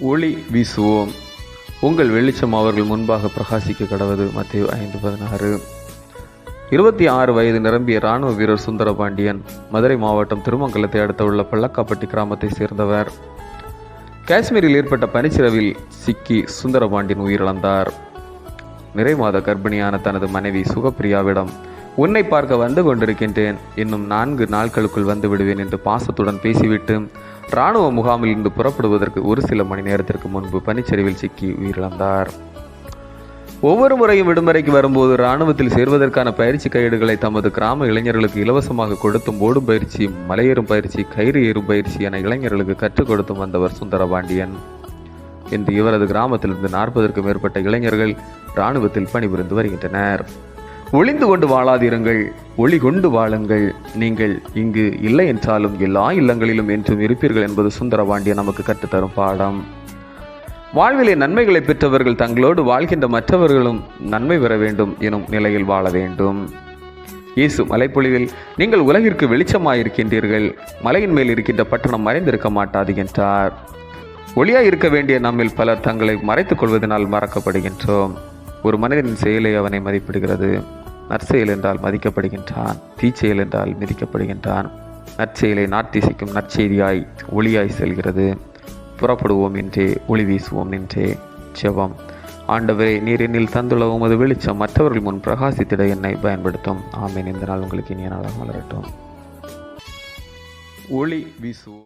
ஒளி வீசுவோம். உங்கள் வெளிச்சம் அவர்கள் முன்பாக பிரகாசிக்க கடவது. மத்திய ஐந்து பதினாறு. இருபத்தி ஆறு வயது நிரம்பிய இராணுவ வீரர் சுந்தரபாண்டியன் மதுரை மாவட்டம் திருமங்கலத்தை அடுத்த உள்ள பள்ளக்காப்பட்டி கிராமத்தை சேர்ந்தவர். காஷ்மீரில் ஏற்பட்ட பனிச்சிரவில் சிக்கி சுந்தரபாண்டியன் உயிரிழந்தார். நிறை மாத கர்ப்பிணியான தனது மனைவி சுகப்பிரியாவிடம் உன்னை பார்க்க வந்து கொண்டிருக்கின்றேன். இன்னும் நான்கு நாட்களுக்குள் வந்து விடுவேன் என்று பாசத்துடன் பேசிவிட்டு இராணுவ முகாமில் இருந்து புறப்படுவதற்கு ஒரு சில மணி நேரத்திற்கு முன்பு பனிச்சரிவில் சிக்கி உயிரிழந்தார். ஒவ்வொரு முறையும் விடுமுறைக்கு வரும்போது இராணுவத்தில் சேர்வதற்கான பயிற்சி கையேடுகளை தமது கிராம இளைஞர்களுக்கு இலவசமாக கொடுத்தும் ஓடும் பயிற்சி மலையேறும் பயிற்சி கயிறு ஏறும் பயிற்சி என இளைஞர்களுக்கு கற்றுக் கொடுத்தும் வந்தவர் சுந்தரபாண்டியன். இன்று இவரது கிராமத்திலிருந்து நாற்பதற்கும் மேற்பட்ட இளைஞர்கள் இராணுவத்தில் பணிபுரிந்து வருகின்றனர். ஒளிந்து கொண்டு வாழாதிருங்கள். ஒளி கொண்டு வாழுங்கள். நீங்கள் இங்கு இல்லை என்றாலும் எல்லா இல்லங்களிலும் என்றும் இருப்பீர்கள் என்பது சுந்தரபாண்டிய நமக்கு கற்றுத்தரும் பாடம். வாழ்விலே நன்மைகளை பெற்றவர்கள் தங்களோடு வாழ்கின்ற மற்றவர்களும் நன்மை பெற வேண்டும் எனும் நிலையில் வாழ வேண்டும். இயேசு மலைப்பொழிவில் நீங்கள் உலகிற்கு வெளிச்சமாயிருக்கின்றீர்கள். மலையின் மேல் இருக்கின்ற பட்டணம் மறைந்திருக்க மாட்டாது என்றார். ஒளியாக இருக்க வேண்டிய நம்மில் பலர் தங்களை மறைத்துக் கொள்வதனால் மறக்கப்படுகின்றோம். ஒரு மனிதனின் செயலை அவனை மதிப்பிடுகிறது. நற்செயல் என்றால் மதிக்கப்படுகின்றான் தீச்செயல் என்றால் மிதிக்கப்படுகின்றான். நற்செயலை நாட்டிசைக்கும் நற்செய்தியாய் ஒளியாய் செல்கிறது. புறப்படுவோம் என்றே ஒளி வீசுவோம் என்றே செவம் ஆண்டவரே நீர் என்னில் தந்துள்ள உமது வெளிச்சம் மற்றவர்கள் முன் பிரகாசித்திட என்னை பயன்படுத்தும். ஆமேன். இந்த நாள் உங்களுக்கு இனிய நாளாக மலரட்டும் ஒளி வீசுவோம்.